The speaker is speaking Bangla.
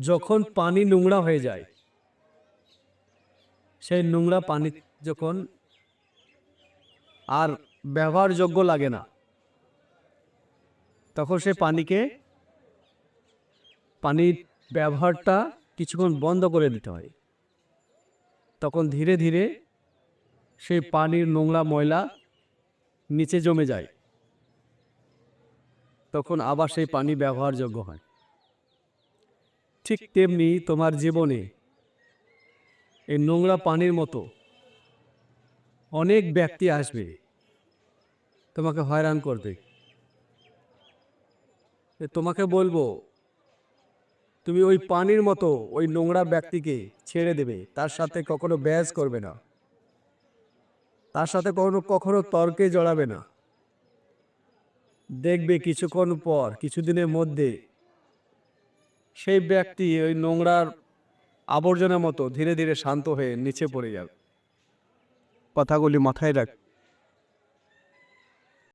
যখন পানি নোংরা হয়ে যায়, সেই নোংরা পানি যখন আর ব্যবহারযোগ্য লাগে না, তখন সে পানিকে পানির ব্যবহারটা কিছুক্ষণ বন্ধ করে দিতে হয়। তখন ধীরে ধীরে সেই পানির নোংরা ময়লা নিচে জমে যায়। তখন আবার সেই পানি ব্যবহারযোগ্য হয়। ঠিক তেমনি তোমার জীবনে। এই নোংরা পানির মতো অনেক ব্যক্তি আসবে। তোমাকে হয়রান করবে। তোমাকে বলব, তুমি ওই পানির মতো ওই নোংরা ব্যক্তিকে ছেড়ে দেবে। তার সাথে কখনো ব্যাস করবে না। তার সাথে কখনো কখনো তর্কে জড়াবে না। দেখবে কিছুক্ষণ পর, কিছুদিনের মধ্যে সেই ব্যক্তি ওই নোংরার আবর্জনার মতো ধীরে ধীরে শান্ত হয়ে নিচে পড়ে যাবে কথাগুলি মাথায় রাখ।